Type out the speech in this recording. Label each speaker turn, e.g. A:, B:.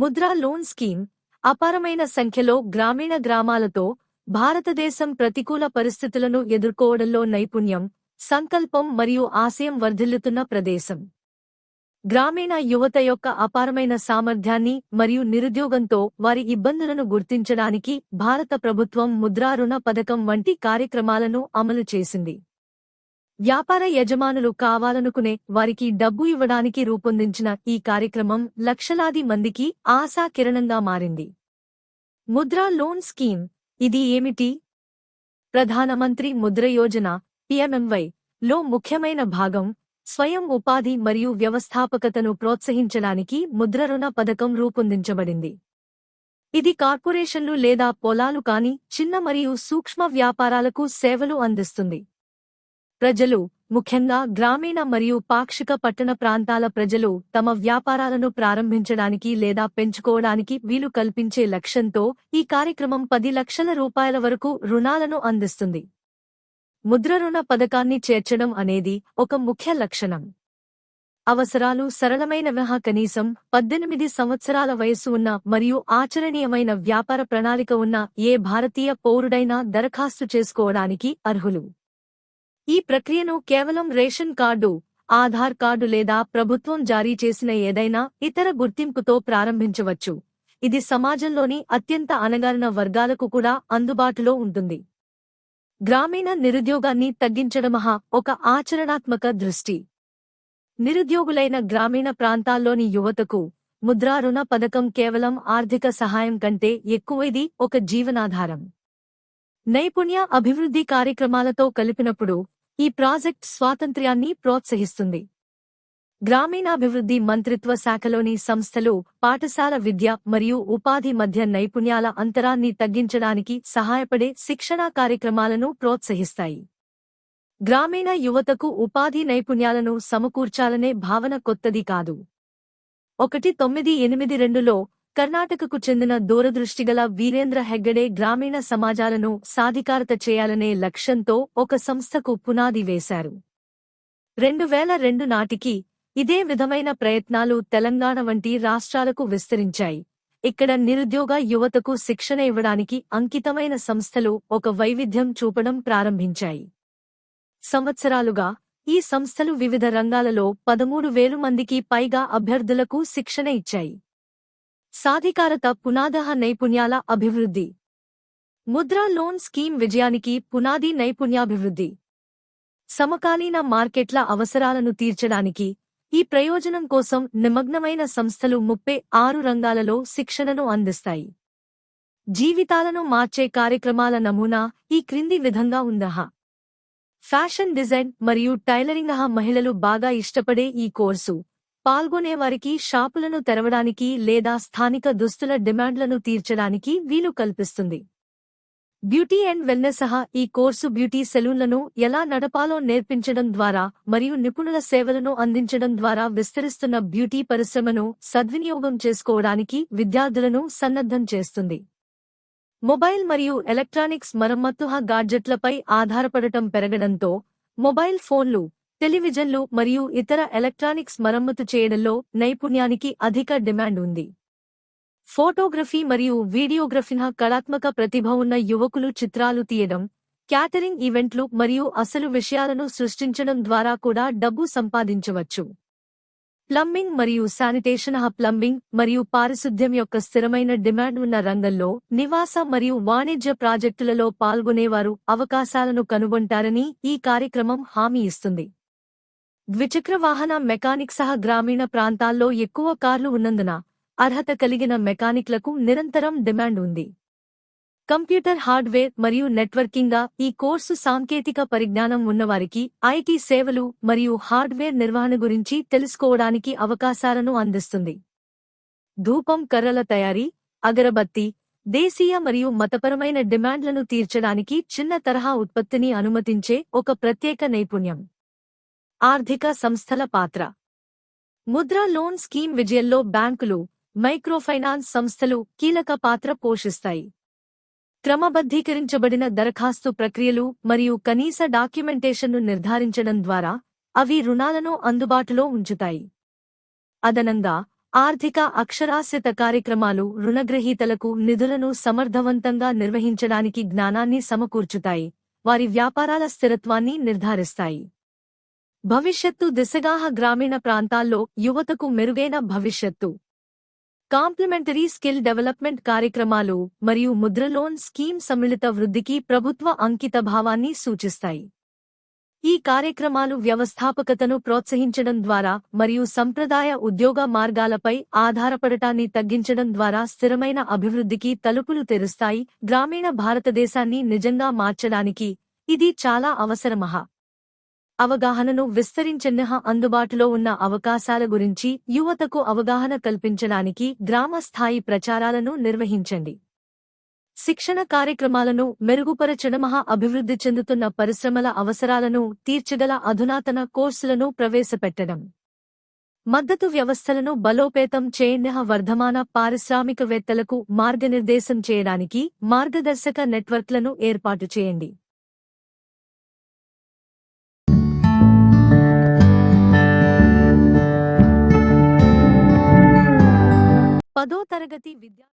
A: Mudra loan scheme అపారమైన సంఖ్యలో గ్రామీణ గ్రామాలతో భారతదేశం ప్రతికూల పరిస్థితులను ఎదుర్కోవడంలో నైపుణ్యం సంకల్పం మరియు ఆశయం వర్ధిల్లుతున్న ప్రదేశం. గ్రామీణ యువత యొక్క అపారమైన సామర్థ్యాన్ని మరియు నిరుద్యోగంతో వారి ఇబ్బందులను గుర్తించడానికి భారత ప్రభుత్వం ముద్రా రుణ పథకం వంటి కార్యక్రమాలను అమలు చేసింది. వ్యాపార యజమానులు కావాలనుకునే వారికి డబ్బు ఇవ్వడానికి రూపొందించిన ఈ కార్యక్రమం లక్షలాది మందికి ఆశాకిరణంగా మారింది. Mudra loan scheme. ఇది ఏమిటి? ప్రధానమంత్రి ముద్ర యోజన పిఎంఎంవై. లో ముఖ్యమైన భాగం స్వయం ఉపాధి మరియు వ్యవస్థాపకతను ప్రోత్సహించడానికి ముద్ర రుణ పథకం రూపొందించబడింది. ఇది కార్పొరేషన్లు లేదా పొలాలు కాని చిన్న మరియు సూక్ష్మ వ్యాపారాలకు సేవలు అందిస్తుంది. ప్రజలు ముఖ్యంగా గ్రామీణ మరియు పాక్షిక పట్టణ ప్రాంతాల ప్రజలు తమ వ్యాపారాలను ప్రారంభించడానికి లేదా పెంచుకోవడానికి వీలు కల్పించే లక్ష్యంతో ఈ కార్యక్రమం పది లక్షల రూపాయల వరకు రుణాలను అందిస్తుంది. ముద్ర రుణ పథకాన్ని చేర్చడం అనేది ఒక ముఖ్య లక్షణం. అవసరాలు సరళమైనవిహ కనీసం పద్దెనిమిది సంవత్సరాల వయస్సు ఉన్న మరియు ఆచరణీయమైన వ్యాపార ప్రణాళిక ఉన్న ఏ భారతీయ పౌరుడైనా దరఖాస్తు చేసుకోవడానికి అర్హులు. ఈ ప్రక్రియను కేవలం రేషన్ కార్డు ఆధార్ కార్డు లేదా ప్రభుత్వం జారీ చేసిన ఏదైనా ఇతర గుర్తింపుతో ప్రారంభించవచ్చు. ఇది సమాజంలోని అత్యంత అణగారిన వర్గాలకు కూడా అందుబాటులో ఉంటుంది. గ్రామీణ నిరుద్యోగాన్ని తగ్గించడమహా ఒక ఆచరణాత్మక దృష్టి. నిరుద్యోగులైన గ్రామీణ ప్రాంతాల్లోని యువతకు ముద్రా రుణ పథకం కేవలం ఆర్థిక సహాయం కంటే ఎక్కువైది ఒక జీవనాధారం. నైపుణ్య అభివృద్ధి కార్యక్రమాలతో కలిపినప్పుడు ఈ ప్రాజెక్ట్ స్వాతంత్ర్యాన్ని ప్రోత్సహిస్తుంది. గ్రామీణాభివృద్ధి మంత్రిత్వ శాఖలోని సంస్థలు పాఠశాల విద్య మరియు ఉపాధి మధ్య నైపుణ్యాల అంతరాన్ని తగ్గించడానికి సహాయపడే శిక్షణా కార్యక్రమాలను ప్రోత్సహిస్తాయి. గ్రామీణ యువతకు ఉపాధి నైపుణ్యాలను సమకూర్చాలనే భావన కొత్తది కాదు. ఒకటి తొమ్మిది ఎనిమిది రెండులో కర్ణాటకకు చెందిన దూరదృష్టిగల వీరేంద్ర హెగ్గడే గ్రామీణ సమాజాలను సాధికారత చేయాలనే లక్ష్యంతో ఒక సంస్థకు పునాది వేశారు. రెండు వేల రెండు నాటికి ఇదే విధమైన ప్రయత్నాలు తెలంగాణ వంటి రాష్ట్రాలకు విస్తరించాయి. ఇక్కడ నిరుద్యోగ యువతకు శిక్షణ ఇవ్వడానికి అంకితమైన సంస్థలు ఒక వైవిధ్యం చూపడం ప్రారంభించాయి. సంవత్సరాలుగా ఈ సంస్థలు వివిధ రంగాలలో పదమూడు వేలు మందికి పైగా అభ్యర్థులకు శిక్షణ ఇచ్చాయి. సాధికారత పునాదహ నైపుణ్యాల అభివృద్ధి. ముద్రా లోన్ స్కీమ్ విజయానికి పునాది నైపుణ్యాభివృద్ధి. సమకాలీన మార్కెట్ల అవసరాలను తీర్చడానికి ఈ ప్రయోజనం కోసం నిమగ్నమైన సంస్థలు ముప్పై ఆరు రంగాలలో శిక్షణను అందిస్తాయి. జీవితాలను మార్చే కార్యక్రమాల నమూనా ఈ క్రింది విధంగా ఉందహ. ఫ్యాషన్ డిజైన్ మరియు టైలరింగ్ మహిళలు బాగా ఇష్టపడే ఈ కోర్సు. పాల్గొనేవారికి షాపులను తెరవడానికి లేదా స్థానిక దుస్తుల డిమాండ్లను తీర్చడానికి వీలు కల్పిస్తుంది. బ్యూటీ అండ్ వెల్నెస్ సహా ఈ కోర్సు బ్యూటీ సెలూన్లను ఎలా నడపాలో నేర్పించడం ద్వారా మరియు నిపుణుల సేవలను అందించడం ద్వారా విస్తరిస్తున్న బ్యూటీ పరిశ్రమను సద్వినియోగం చేసుకోవడానికి విద్యార్థులను సన్నద్ధం చేస్తుంది. మొబైల్ మరియు ఎలక్ట్రానిక్స్ మరమ్మత్తుహ గాడ్జెట్లపై ఆధారపడటం పెరగడంతో మొబైల్ ఫోన్లు టెలివిజన్లు మరియు ఇతర ఎలక్ట్రానిక్స్ మరమ్మతు చేయడంలో నైపుణ్యానికి అధిక డిమాండ్ ఉంది. ఫోటోగ్రఫీ మరియు వీడియోగ్రఫీన కళాత్మక ప్రతిభ ఉన్న యువకులు చిత్రాలు తీయడం క్యాటరింగ్ ఈవెంట్లు మరియు అసలు విషయాలను సృష్టించడం ద్వారా కూడా డబ్బు సంపాదించవచ్చు. ప్లంబింగ్ మరియు శానిటేషన్ ప్లంబింగ్ మరియు పారిశుద్ధ్యం యొక్క స్థిరమైన డిమాండ్ ఉన్న రంగంలో నివాస మరియు వాణిజ్య ప్రాజెక్టులలో పాల్గొనేవారు అవకాశాలను కనుగొంటారని ఈ కార్యక్రమం హామీ ఇస్తుంది. ద్విచక్ర వాహన మెకానిక్ సహా గ్రామీణ ప్రాంతాల్లో ఎక్కువ కార్లు ఉన్నందున అర్హత కలిగిన మెకానిక్లకు నిరంతరం డిమాండ్ ఉంది. కంప్యూటర్ హార్డ్వేర్ మరియు నెట్వర్కింగ్గా ఈ కోర్సు సాంకేతిక పరిజ్ఞానం ఉన్నవారికి ఐటీ సేవలు మరియు హార్డ్వేర్ నిర్వహణ గురించి తెలుసుకోవడానికి అవకాశాలను అందిస్తుంది. ధూపం కర్రల తయారీ అగరబత్తి దేశీయ మరియు మతపరమైన డిమాండ్లను తీర్చడానికి చిన్న తరహా ఉత్పత్తిని అనుమతించే ఒక ప్రత్యేక నైపుణ్యం. ఆర్థిక సంస్థల పాత్ర. ముద్రా లోన్ స్కీమ్ విజయంలో బ్యాంకులు మైక్రోఫైనాన్స్ సంస్థలు కీలక పాత్ర పోషిస్తాయి. క్రమబద్ధీకరించబడిన దరఖాస్తు ప్రక్రియలు మరియు కనీస డాక్యుమెంటేషన్ను నిర్ధారించడం ద్వారా అవి రుణాలను అందుబాటులో ఉంచుతాయి. అదనంగా ఆర్థిక అక్షరాస్యత కార్యక్రమాలు రుణగ్రహీతలకు నిధులను సమర్థవంతంగా నిర్వహించడానికి జ్ఞానాన్ని సమకూర్చుతాయి వారి వ్యాపారాల స్థిరత్వాన్ని నిర్ధారిస్తాయి. భవిష్యత్తు దిశగాహ గ్రామీణ ప్రాంతాల్లో యువతకు మెరుగైన భవిష్యత్తు. కాంప్లిమెంటరీ స్కిల్ డెవలప్మెంట్ కార్యక్రమాలు మరియు ముద్ర లోన్ స్కీమ్ సమ్మిళిత వృద్ధికి ప్రభుత్వ అంకిత భావాన్ని సూచిస్తాయి. ఈ కార్యక్రమాలు వ్యవస్థాపకతను ప్రోత్సహించడం ద్వారా మరియు సంప్రదాయ ఉద్యోగ మార్గాలపై ఆధారపడటాన్ని తగ్గించడం ద్వారా స్థిరమైన అభివృద్ధికి తలుపులు తెరుస్తాయి. గ్రామీణ భారతదేశాన్ని నిజంగా మార్చడానికి ఇది చాలా అవసరమహ. అవగాహనను విస్తరించన్నహ అందుబాటులో ఉన్న అవకాశాల గురించి యువతకు అవగాహన కల్పించడానికి గ్రామ స్థాయి ప్రచారాలను నిర్వహించండి. శిక్షణ కార్యక్రమాలను మెరుగుపరచడమహ అభివృద్ధి చెందుతున్న పరిశ్రమల అవసరాలను తీర్చగల అధునాతన కోర్సులను ప్రవేశపెట్టడం. మద్దతు వ్యవస్థలను బలోపేతం చేయన్యహ వర్ధమాన పారిశ్రామికవేత్తలకు మార్గనిర్దేశం చేయడానికి మార్గదర్శక నెట్వర్క్లను ఏర్పాటు చేయండి. పదో తరగతి విద్యా